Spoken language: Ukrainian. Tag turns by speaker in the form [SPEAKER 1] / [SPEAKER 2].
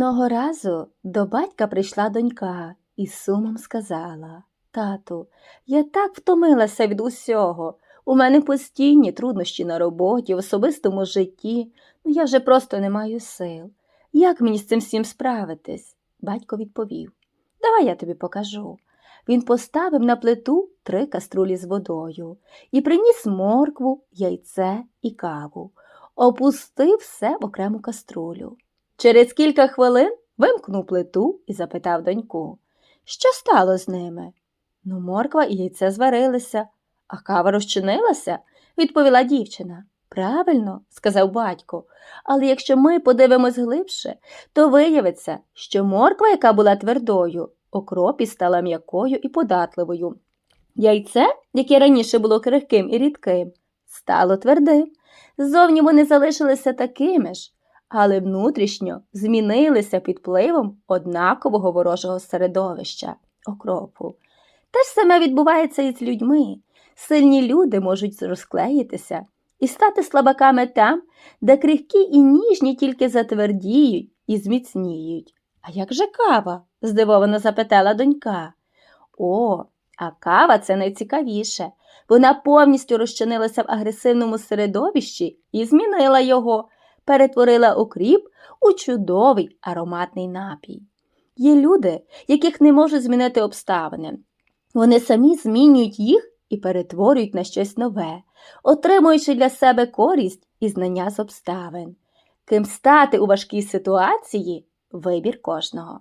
[SPEAKER 1] Одного разу до батька прийшла донька і з сумом сказала Тату, я так втомилася від усього. У мене постійні труднощі на роботі, в особистому житті. Ну я вже просто не маю сил. Як мені з цим всім справитись? Батько відповів Давай я тобі покажу. Він поставив на плиту три каструлі з водою і приніс моркву, яйце і каву, опустив все в окрему каструлю. Через кілька хвилин вимкнув плиту і запитав доньку, що стало з ними? Ну, морква і яйце зварилися, а кава розчинилася, відповіла дівчина. Правильно, сказав батько, але якщо ми подивимось глибше, то виявиться, що морква, яка була твердою, окропі стала м'якою і податливою. Яйце, яке раніше було крихким і рідким, стало твердим. Ззовні вони залишилися такими ж, але внутрішньо змінилися під впливом однакового ворожого середовища окропу. Те ж саме відбувається і з людьми. Сильні люди можуть розклеїтися і стати слабаками там, де крихкі і ніжні тільки затвердіють і зміцніють. А як же кава? здивовано запитала донька. О, а кава це найцікавіше. Вона повністю розчинилася в агресивному середовищі і змінила його, перетворила окріп у чудовий ароматний напій. Є люди, яких не можуть змінити обставини. Вони самі змінюють їх і перетворюють на щось нове, отримуючи для себе користь і знання з обставин. Ким стати у важкій ситуації вибір кожного.